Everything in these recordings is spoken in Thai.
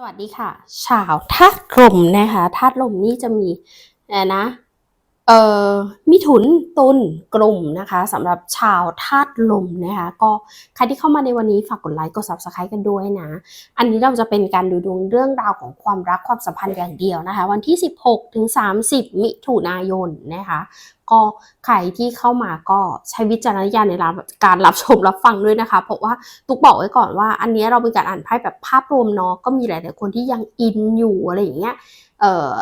สวัสดีค่ะชาวธาตุลมนะคะธาตุลมนี่จะมีนะ เอ่อมิถุนตุลกลุ่มนะคะสำหรับชาวธาตุลมนะคะก็ใครที่เข้ามาในวันนี้ฝากกดไลค์กด subscribe กันด้วยนะ อันนี้เราจะเป็นการดูดวงเรื่องราวของความรักความสัมพันธ์อย่างเดียวนะคะ วันที่ 16ถึง30 มิถุนายนนะคะก็ใครที่เข้ามาก็ใช้วิจารณญาณในการรับชมรับฟังด้วยนะคะ เพราะว่าตุกบอกไว้ก่อนว่า อันนี้เราเป็นการอ่านไพ่แบบภาพรวมเนาะก็มีหลาย ๆ คนที่ยังอินอยู่อะไรอย่างเงี้ยเอ่อ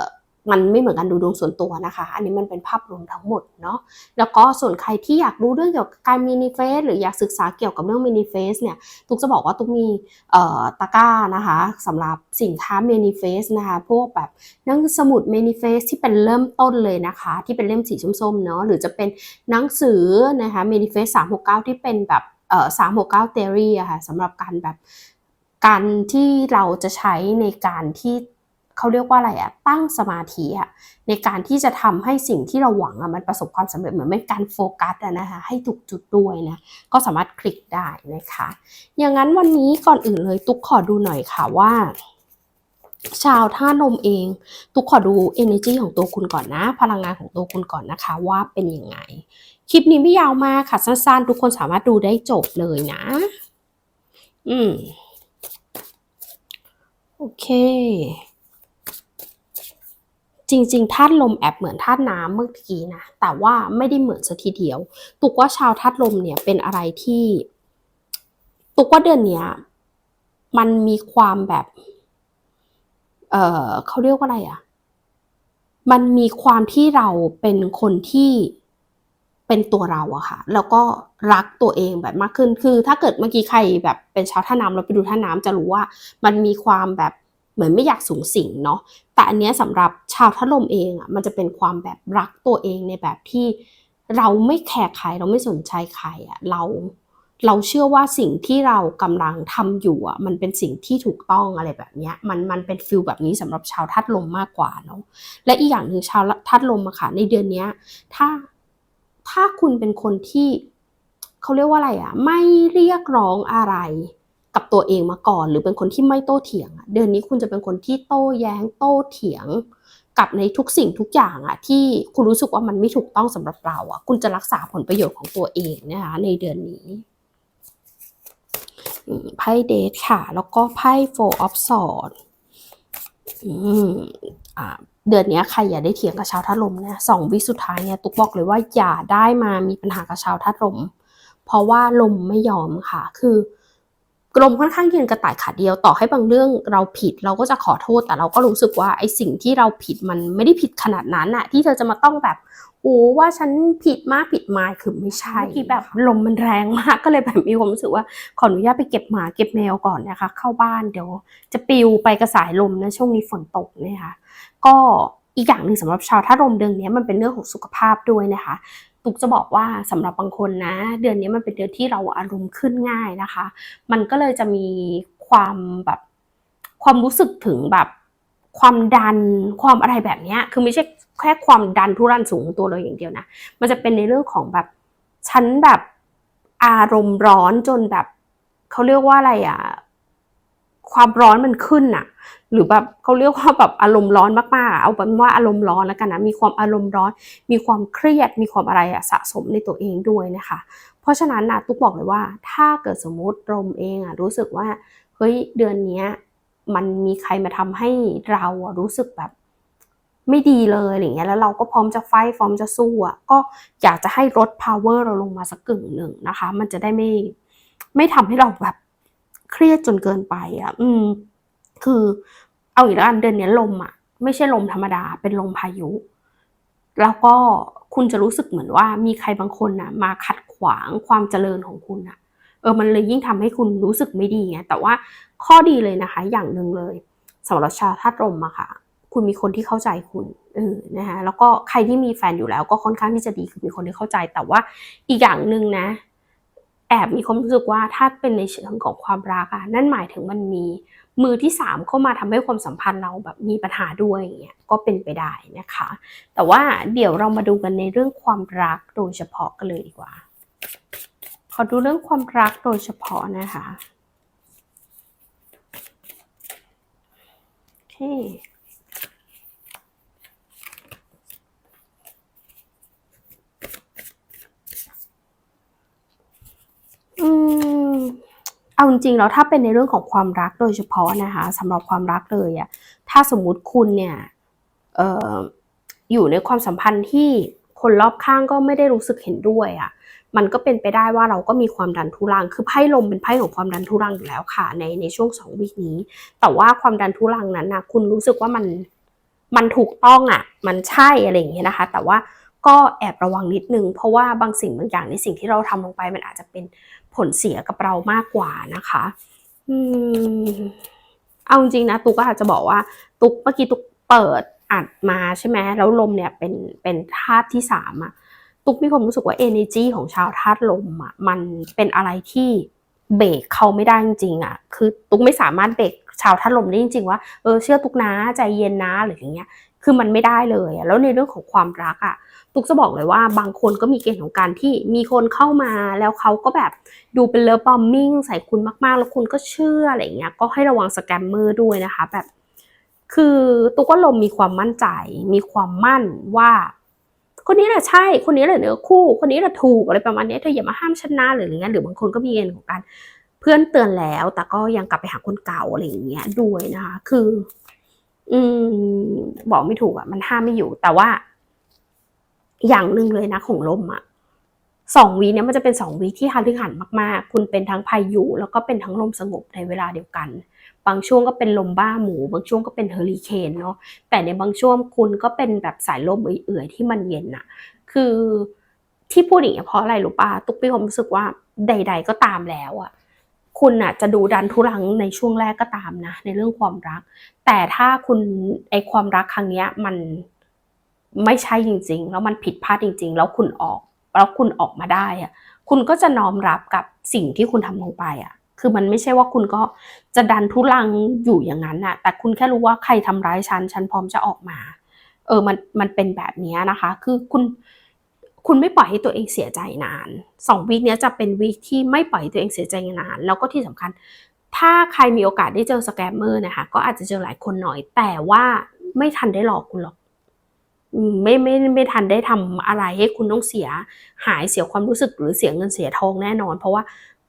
มันไม่เหมือนกันดูดวงส่วนตัวนะคะ อันนี้มันเป็นภาพรวมทั้งหมดเนาะแล้วก็ส่วนใครที่อยากรู้เรื่องเกี่ยวกับการมินิเฟสหรืออยากศึกษาเกี่ยวกับเรื่องมินิเฟสเนี่ยตุ๊กจะบอกว่าตุ๊กมีเอ่อตะกร้านะคะสำหรับสินค้ามินิเฟสนะคะพวกแบบหนังสมุดมินิเฟสที่เป็นเริ่มต้นเลยนะคะ ที่เป็นเล่มสีส้มๆเนาะหรือจะเป็นหนังสือนะคะมินิเฟสสามหกเก้าที่เป็นแบบเอ่อสามหกเก้าเทอรี่อะค่ะสำหรับการแบบการที่เราจะใช้ในการที่ เขาเรียกว่าอะไรอะตั้งสมาธิอะในการที่จะทำให้สิ่งที่เราหวังอะมันประสบความสำเร็จเหมือนเป็นการโฟกัสอะนะคะให้ถูกจุดด้วยนะก็สามารถคลิกได้นะคะ อย่างนั้นวันนี้ก่อนอื่นเลยตุ๊กขอดูหน่อยค่ะว่าชาวท่านมเอง ตุ๊กขอดู energy ของตัวคุณก่อนนะ พลังงานของตัวคุณก่อนนะคะ ว่าเป็นยังไง คลิปนี้ไม่ยาวมากค่ะ สั้นๆ ทุกคนสามารถดูได้จบเลยนะ อืม โอเค จริงๆธาตุลมแอบเหมือนธาตุน้ำเมื่อกี้นะ แต่ว่าไม่ได้เหมือนซะทีเดียว ตุกว่าชาวธาตุลมเนี่ยเป็นอะไรที่ ตุกว่าเดือนเนี้ยมันมีความแบบ เออเขาเรียกว่าอะไรอะ่ะ มันมีความที่เราเป็นคนที่เป็นตัวเราอะค่ะ แล้วก็รักตัวเองแบบมากขึ้น คือ ถ้าเกิดเมื่อกี้ใครแบบเป็นชาวท่าน้ำเราไปดูท่าน้ำจะรู้ว่า มันมีความแบบ เหมือนไม่อยากสูงสิงเนาะแต่อันเนี้ยสำหรับชาวท่าลมเองอะมันจะเป็นความแบบรักตัวเองในแบบที่เราไม่แคร์ใครเราไม่สนใจใครอะเราเราเชื่อว่าสิ่งที่เรากำลังทำอยู่อะมันเป็นสิ่งที่ถูกต้องอะไรแบบเนี้ยมันมันเป็นฟิลแบบนี้สำหรับชาวธาตุลมมากกว่าเนาะและอีกอย่างหนึ่งชาวธาตุลมอะค่ะในเดือนเนี้ยถ้าถ้าคุณเป็นคนที่เขาเรียกว่าอะไรอะไม่เรียกร้องอะไร กับตัวเองมาก่อน หรือเป็นคนที่ไม่โต้เถียงเดือนนี้คุณจะเป็นคนที่โต้แย้งโต้เถียง กับในทุกสิ่งทุกอย่างอะที่คุณรู้สึกว่ามันไม่ถูกต้องสำหรับเราอะคุณจะรักษาผลประโยชน์ของตัวเองนะคะในเดือนนี้ไพ่เดทค่ะ แล้วก็ไพ่ four of swords อืมอ่าเดือนนี้ใครอย่าได้เถียงกับชาวธาตุลมนะสองวิสุดท้ายเนี่ยตุ๊กบอกเลยว่าอย่าได้มามีปัญหากับชาวธาตุลมเพราะว่าลมไม่ยอมค่ะ คือ ลมค่อนข้างยืนกระต่ายขาเดียวต่อให้บางเรื่องเราผิดเราก็จะขอโทษแต่เราก็รู้สึกว่าไอ้สิ่งที่เราผิดมันไม่ได้ผิดขนาดนั้นอะที่เธอจะมาต้องแบบโอ้ว่าฉันผิดมากผิดมาคือไม่ใช่ที่แบบลมมันแรงมากก็เลยแบบมีความรู้สึกว่าขออนุญาตไปเก็บหมาเก็บแมวก่อนนะคะ เข้าบ้านเดี๋ยว จะปิวไปกระสายลมนะช่วงนี้ฝนตกเนี่ยค่ะก็อีกอย่างหนึ่งสำหรับชาวธาตุลมเดือนนี้มันเป็นเรื่องของสุขภาพด้วยนะคะ ตุกจะบอกว่าสำหรับบางคนนะ เดือนนี้มันเป็นเดือนที่เราอารมณ์ขึ้นง่ายนะคะ มันก็เลยจะมีความแบบความรู้สึกถึงแบบความดันความอะไรแบบนี้คือไม่ใช่แค่ความดันทุรันสูงของตัวเราอย่างเดียวนะ มันจะเป็นในเรื่องของแบบฉันแบบอารมณ์ร้อนจนแบบเขาเรียกว่าอะไรอะ ความร้อนมันขึ้นอะหรือแบบเขาเรียกว่าแบบอารมณ์ร้อนมากๆ เอาเป็นว่าอารมณ์ร้อนแล้วกันนะ มีความอารมณ์ร้อน มีความเครียด มีความอะไรอะสะสมในตัวเองด้วยนะคะ เพราะฉะนั้นนะตุ๊กบอกเลยว่า ถ้าเกิดสมมติลมเองอะรู้สึกว่าเฮ้ยเดือนนี้มันมีใครมาทำให้เราอะรู้สึกแบบไม่ดีเลยอะไรเงี้ยแล้วเราก็พร้อมจะไฟพร้อมจะสู้อะก็อยากจะให้ลด power เราลงมาสักกึ่งหนึ่งนะคะ มันจะได้ไม่ไม่ทำให้เราแบบ เครียดจนเกินไปอะ อืม คือเอาอีกแล้วอันเดือนนี้ลมอะ ไม่ใช่ลมธรรมดา เป็นลมพายุ แล้วก็คุณจะรู้สึกเหมือนว่ามีใครบางคนน่ะ มาขัดขวางความเจริญของคุณอะ เออ มันเลยยิ่งทำให้คุณรู้สึกไม่ดีไง แต่ว่าข้อดีเลยนะคะ อย่างหนึ่งเลยสำหรับชาวธาตุลมอะค่ะ คุณมีคนที่เข้าใจคุณเออนะคะแล้วก็ใครที่มีแฟนอยู่แล้วก็ค่อนข้างที่จะดีคือมีคนที่เข้าใจ แต่ว่าอีกอย่างหนึ่งนะ แอบมีความรู้สึกว่าถ้าเป็นในเชิงของความรักอะนั่นหมายถึงมันมีมือที่สามเข้ามาทำให้ความสัมพันธ์เราแบบมีปัญหาด้วยอย่างเงี้ยก็เป็นไปได้นะคะ แต่ว่าเดี๋ยวเรามาดูกันในเรื่องความรักโดยเฉพาะกันเลยดีกว่า ขอดูเรื่องความรักโดยเฉพาะนะคะโอื มเอาจริงๆแล้วถ้าเป็นในเรื่องของความรักโดยเฉพาะนะคะสำหรับความรักเลยอะถ้าสมมุติคุณเนี่ยเอ่ออยู่ในความสัมพันธ์ที่คนรอบข้างก็ไม่ได้รู้สึกเห็นด้วยอะมันก็เป็นไปได้ว่าเราก็มีความดันทุรัง คือไพ่ลมเป็นไพ่ของความดันทุรังอยู่แล้วค่ะในในช่วงสองวีคนี้ แต่ว่าความดันทุรังนั้นนะคุณรู้สึกว่ามันมันถูกต้องอะมันใช่อะไรอย่างเงี้ยนะคะ แต่ว่าก็แอบระวังนิดนึง เพราะว่าบางสิ่งบางอย่างในสิ่งที่เราทำลงไปมันอาจจะเป็น ผลเสียกับเรามากกว่านะคะอืมเอาจริงนะตุ๊กก็อาจจะบอกว่า ตุ๊กเมื่อกี้ตุ๊กเปิดอัดมาใช่ไหมแล้วลมเนี่ยเป็นเป็นธาตุที่สามอะตุ๊กมีความรู้สึกว่า energy ของชาวธาตุลมอะมันเป็นอะไรที่เบรกเขาไม่ได้จริงๆอะคือตุ๊กไม่สามารถเบรกชาวธาตุลมได้จริงๆว่าเออเชื่อตุ๊กนะใจเย็นนะหรืออย่างเงี้ยคือมันไม่ได้เลยแล้วในเรื่องของความรักอะ ตุ๊กจะบอกเลยว่าบางคนก็มีเกณฑ์ของการที่มีคนเข้ามาแล้วเขาก็แบบดูเป็นเลิฟบอมมิ่งใส่คุณมาก ๆ แล้วคุณก็เชื่ออะไรเงี้ย ก็ให้ระวังสแกมเมอร์ด้วยนะคะ แบบ คือตุ๊กก็ลมมีความมั่นใจ มีความมั่นว่า คนนี้แหละใช่ คนนี้แหละเนื้อคู่ คนนี้แหละถูกอะไรประมาณนี้เธออย่ามาห้ามฉันนะหรืออะไรเงี้ยหรือบางคนก็มีเกณฑ์ของการเพื่อนเตือนแล้ว แต่ก็ยังกลับไปหาคนเก่าอะไรอย่างเงี้ยด้วยนะคะ คือ อืมบอกไม่ถูกอะมันห้ามไม่อยู่แต่ว่า อย่างหนึ่งเลยนะของลมอะสองวีเนี้ยมันจะเป็นสองวีที่ฮาริหันมากๆ คุณเป็นทั้งพายุแล้วก็เป็นทั้งลมสงบในเวลาเดียวกัน บางช่วงก็เป็นลมบ้าหมู บางช่วงก็เป็นเฮอริเคนเนาะ แต่ในบางช่วงคุณก็เป็นแบบสายลมเอื่อยๆที่มันเย็นอะคือที่พูดอย่างเงี้ยเพราะอะไรรู้ป่ะตุ๊กมีความรู้สึกว่าใด ๆ ก็ตามแล้วอะคุณอะจะดูดันทุรังในช่วงแรกก็ตามนะ ในเรื่องความรัก แต่ถ้าคุณไอความรักครั้งเนี้ยมัน ไม่ใช่จริง ๆ แล้วมันผิดพลาดจริง ๆ แล้วคุณออกแล้วคุณออกมาได้อะคุณก็จะน้อมรับกับสิ่งที่คุณทำลงไปอะคือมันไม่ใช่ว่าคุณก็จะดันทุลังอยู่อย่างนั้นอะแต่คุณแค่รู้ว่าใครทำร้ายฉันฉันพร้อมจะออกมา เออมันมันเป็นแบบนี้นะคะ คือคุณคุณไม่ปล่อยให้ตัวเองเสียใจนานสองวีคเนี้ยจะเป็นวีคที่ไม่ปล่อยตัวเองเสียใจนาน แล้วก็ที่สำคัญ ถ้าใครมีโอกาสได้เจอสแกมเมอร์นะคะ ก็อาจจะเจอหลายคนหน่อย แต่ว่าไม่ทันได้หลอกคุณหรอก ไม่ไม่ไม่ทันได้ทำอะไรให้คุณต้องเสียหายเสียความรู้สึกหรือเสียเงินเสียทองแน่นอน เพราะว่า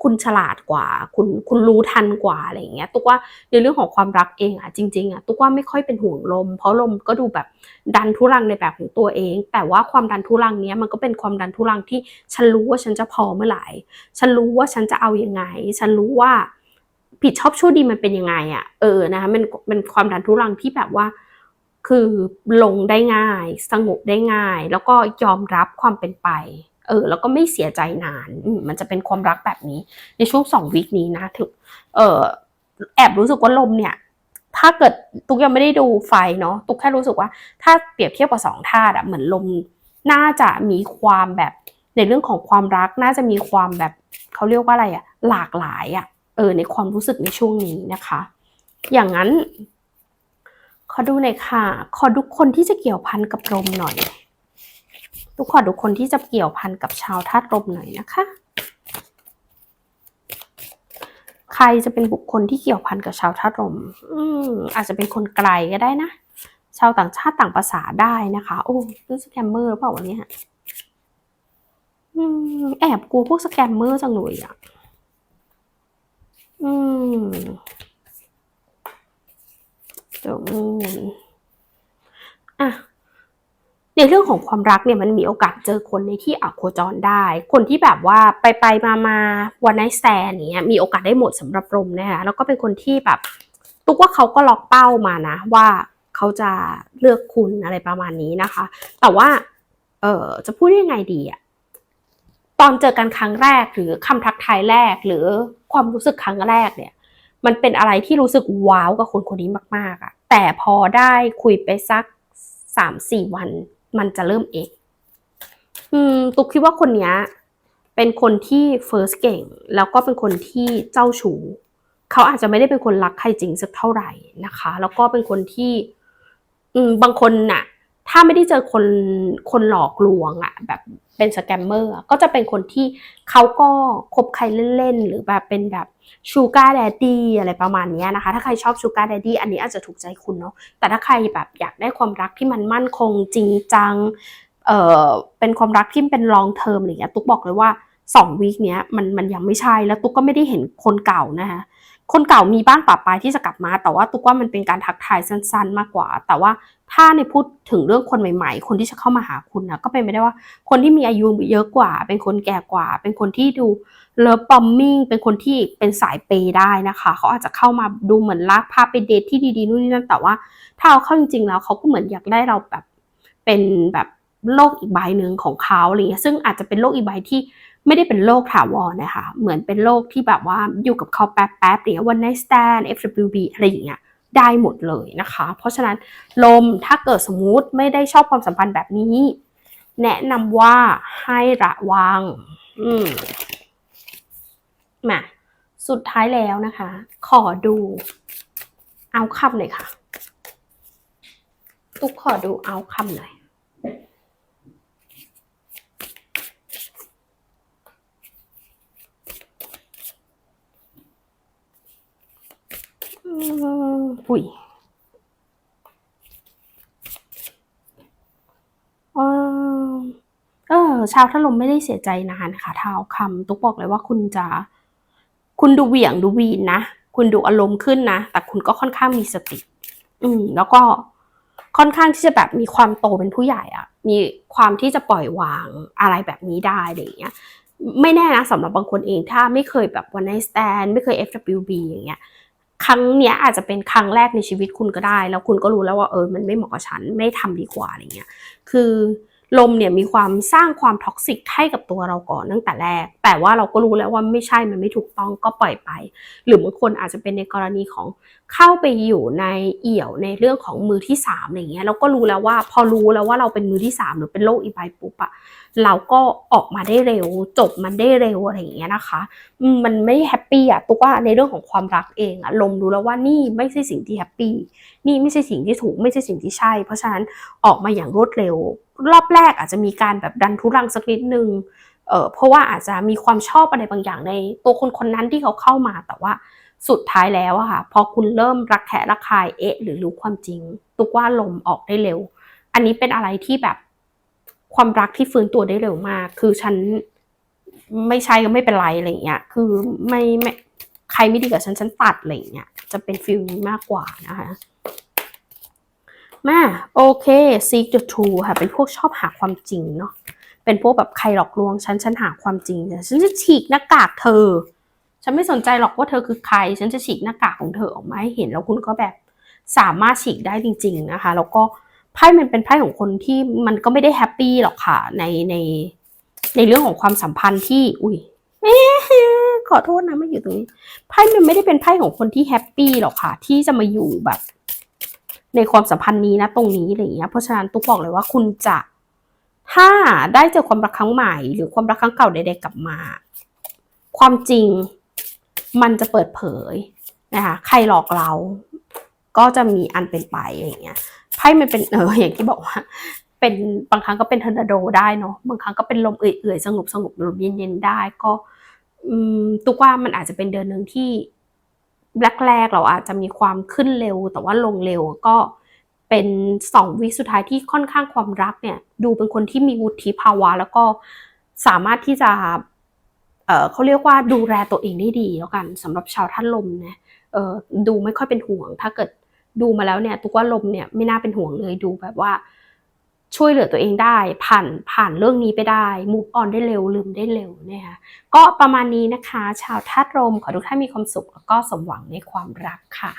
คุณฉลาดกว่า คุณคุณรู้ทันกว่าอะไรอย่างเงี้ยตุกว่าในเรื่องของความรักเองอะจริงๆอะตุกว่าไม่ค่อยเป็นห่วงลม เพราะลมก็ดูแบบดันทุรังในแบบของตัวเอง แต่ว่าความดันทุรังเนี้ยมันก็เป็นความดันทุรังที่ฉันรู้ว่าฉันจะพอเมื่อไหร่ ฉันรู้ว่าฉันจะเอาอยัางไง ฉันรู้ว่าผิดชอบชั่วดีมันเป็นยังไงอะเออนะคะมันเป็นความดันทุรังที่แบบว่า คือลงได้ง่าย สงบได้ง่าย แล้วก็ยอมรับความเป็นไป เออ แล้วก็ไม่เสียใจนานมันจะเป็นความรักแบบนี้ ในช่วงสองวีคนี้นะถึงเออแอบรู้สึกว่าลมเนี่ย ถ้าเกิดตุกยังไม่ได้ดูไฟเนาะตุกแค่รู้สึกว่า ถ้าเปรียบเทียบกับสองธาตุอะเหมือนลมน่าจะมีความแบบในเรื่องของความรักน่าจะมีความแบบเขาเรียกว่าอะไรอะหลากหลายอะเออในความรู้สึกในช่วงนี้นะคะ อย่างนั้น อดูหน่อยค่ะ ขอดูคนที่จะเกี่ยวพันกับลมหน่อยทุกขอดูคนที่จะเกี่ยวพันกับชาวธาตุลมหน่อยนะคะ ใครจะเป็นบุคคลที่เกี่ยวพันกับชาวธาตุลม อืมอาจจะเป็นคนไกลก็ได้นะ ชาวต่างชาติต่างภาษาได้นะคะ โอ้นี่สแกมเมอร์หรือเปล่าวันนี้อืมแอบกลัวพวกสแกมเมอร์จังเลยอะ อืม เดี๋ยวมูนอะในเรื่องของความรักเนี่ยมันมีโอกาสเจอคนในที่อัโคจรได้ คนที่แบบว่าไปไปมามาวันไนแซนเนี้ยมีโอกาสได้หมดสำหรับลมนะคะแล้วก็เป็นคนที่แบบตุกว่าเขาก็ล็อกเป้ามานะ ว่าเขาจะเลือกคุณอะไรประมาณนี้นะคะ แต่ว่า เออจะพูดยังไงดีอะตอนเจอกันครั้งแรกหรือคำทักทายแรกหรือความรู้สึกครั้งแรกเนี่ย มันเป็นอะไรที่รู้สึกว้าวกับคนคนนี้มาก ๆอะแต่พอได้คุยไปสักสามสี่วัน มันจะเริ่มเอกอืมตุ๊กคิดว่าคนนี้เป็นคนที่เฟิร์สเก่ง แล้วก็เป็นคนที่เจ้าชู้เขาอาจจะไม่ได้เป็นคนรักใครจริงสักเท่าไหร่นะคะ แล้วก็เป็นคนที่ อืมบางคนน่ะ ถ้าไม่ได้เจอคนคนหลอกลวงอะแบบเป็นสแกมเมอร์ก็จะเป็นคนที่เขาก็คบใครเล่นๆ หรือแบบเป็นแบบชูการ์แดดดี้อะไรประมาณนี้นะคะ ถ้าใครชอบชูการ์แดดดี้อันนี้อาจจะถูกใจคุณเนาะแต่ถ้าใครแบบอยากได้ความรักที่มันมั่นคงจริงจังเออเป็นความรักที่เป็น long term อะไรเงี้ยตุ๊กบอกเลยว่าสองวีคเนี้ยมันมันยังไม่ใช่แล้วตุ๊กก็ไม่ได้เห็นคนเก่านะคะ คนเก่ามีบ้างปะปายที่จะกลับมา แต่ว่าตุกว่ามันเป็นการทักทายสั้น ๆ มากกว่า แต่ว่าถ้าในพูดถึงเรื่องคนใหม่ๆ คนที่จะเข้ามาหาคุณนะก็เป็นไปได้ว่าคนที่มีอายุเยอะกว่า เป็นคนแก่กว่า เป็นคนที่ดูเลิฟบอมมิ่งเป็นคนที่เป็นสายเปย์ได้นะคะ เขาอาจจะเข้ามาดูเหมือนลากพาไปเดทที่ดีๆนู่นนี่นั่นแต่ว่าถ้าเอาเข้าจริงๆแล้วเขาก็เหมือนอยากได้เราแบบเป็นแบบโลกอีกใบหนึ่งของเขาอะไรเงี้ยซึ่งอาจจะเป็นโลกอีกใบที่ ไม่ได้เป็นโลกถาวรนะคะ เหมือนเป็นโลกที่แบบว่าอยู่กับเขาแป๊บๆเนี่ยวันไนสแตน FWB อะไรอย่างเงี้ยได้หมดเลยนะคะ เพราะฉะนั้นลมถ้าเกิดสมมติไม่ได้ชอบความสัมพันธ์แบบนี้ แนะนำว่าให้ระวัง อืมมาสุดท้ายแล้วนะคะ ขอดูเอาคำหน่อยค่ะ ตุ๊กขอดูเอาคำหน่อย อื มอุ้ยเออเออ ชาวถล่มไม่ได้เสียใจนานค่ะท้าคำตุ๊กบอกเลยว่าคุณจะ คุณดูเหวี่ยงดูวีนนะ คุณดูอารมณ์ขึ้นนะ แต่คุณก็ค่อนข้างมีสติ อืม แล้วก็ค่อนข้างที่จะแบบมีความโตเป็นผู้ใหญ่อะมีความที่จะปล่อยวางอะไรแบบนี้ได้อะไรอย่างเงี้ย ไม่แน่นะสำหรับบางคนเองถ้าไม่เคยแบบ one night stand ไม่เคย FWB อย่างเงี้ย ครั้งเนี้ยอาจจะเป็นครั้งแรกในชีวิตคุณก็ได้ แล้วคุณก็รู้แล้วว่าเออมันไม่เหมาะกับฉันไม่ทำดีกว่าอะไรเงี้ยคือ ลมเนี่ยมีความสร้างความท็อกซิกให้กับตัวเราก่อนตั้งแต่แรก แต่ว่าเราก็รู้แล้วว่าไม่ใช่มันไม่ถูกต้องก็ปล่อยไป หรือบางคนอาจจะเป็นในกรณีของเข้าไปอยู่ในเอี่ยวในเรื่องของมือที่สามอะไรเงี้ยเราก็รู้แล้วว่าพอรู้แล้วว่าเราเป็นมือที่สามหรือเป็นโรคอีไบปุ๊บอะเราก็ออกมาได้เร็ว จบมันได้เร็วอะไรอย่างเงี้ยนะคะมมันไม่แฮปปี้อะตุ๊กว่าในเรื่องของความรักเองอะลมรู้แล้วว่านี่ไม่ใช่สิ่งที่แฮปปี้นี่ไม่ใช่สิ่งที่ถูกไม่ใช่สิ่งที่ใช่ เพราะฉะนั้นออกมาอย่างรวดเร็ว รอบแรกอาจจะมีการแบบดันทุรังสักนิดนึงเออเพราะว่าอาจจะมีความชอบอะไรบางอย่างในตัวคนคนนั้นที่เขาเข้ามาแต่ว่าสุดท้ายแล้วอะค่ะพอคุณเริ่มรักแคะรักคายเอ๊ะหรือรู้ความจริง ตุกว่าลมออกได้เร็ว อันนี้เป็นอะไรที่แบบความรักที่ฟื้นตัวได้เร็วมาก คือฉันไม่ใช่ก็ไม่เป็นไรอะไรเงี้ยคือไม่ไม่ใครไม่ดีกับฉันฉันตัดอะไรเงี้ยจะเป็นฟิลนี้มากกว่านะคะ มาโอเค seek the truth ค่ะ เป็นพวกชอบหาความจริงเนาะเป็นพวกแบบใครหลอกลวงฉันฉันหาความจริงฉันจะฉีกหน้ากากเธอ ฉันไม่สนใจหรอกว่าเธอคือใคร ฉันจะฉีกหน้ากากของเธอออกมาให้เห็นแล้วคุณก็แบบสามารถฉีกได้จริง ๆนะคะ แล้วก็ไพ่มันเป็นไพ่ของคนที่มันก็ไม่ได้แฮปปี้หรอกค่ะในในในเรื่องของความสัมพันธ์ที่ อุ้ยขอโทษนะไมาอยู่ตรงนี้ไพ่มันไม่ได้เป็นไพ่ของคนที่แฮปปี้หรอกค่ะ ที่จะมาอยู่แบบ ในความสัมพันธ์นี้นะตรงนี้อะไรอย่างเงี้ยเพราะฉะนั้นตุ๊กบอกเลยว่าคุณจะ ถ้าได้เจอความรักครั้งใหม่ หรือความรักครั้งเก่าใดๆกลับมา ความจริงมันจะเปิดเผยนะคะใครหลอกเราก็จะมีอันเป็นไปอย่างเงี้ยไพ่มันเป็นเอออย่างที่บอกว่า เป็นบางครั้งก็เป็นทอร์นาโดได้เนาะบางครั้งก็เป็นลมเอื่อยๆสงบสงบลมเย็นๆได้ก็ อืมตุกว่ามันอาจจะเป็นเดือนหนึ่งที่ แรกๆเราอาจจะมีความขึ้นเร็ว แต่ว่าลงเร็วก็เป็นสองวิสุดท้ายที่ค่อนข้างความรักเนี่ยดูเป็นคนที่มีวุฒิภาวะ แล้วก็สามารถที่จะเออเขาเรียกว่าดูแลตัวเองได้ดีแล้วกันสำหรับชาวท่านลมนะเออดูไม่ค่อยเป็นห่วง ถ้าเกิดดูมาแล้วเนี่ยตุกว่าลมเนี่ยไม่น่าเป็นห่วงเลยดูแบบว่า ช่วยเหลือตัวเองได้ ผ่านผ่านเรื่องนี้ไปได้มูฟออนได้เร็วลืมได้เร็วนะคะก็ประมาณนี้นะคะ ชาวธาตุลมขอทุกท่านมีความสุขแล้วก็สมหวังในความรักค่ะ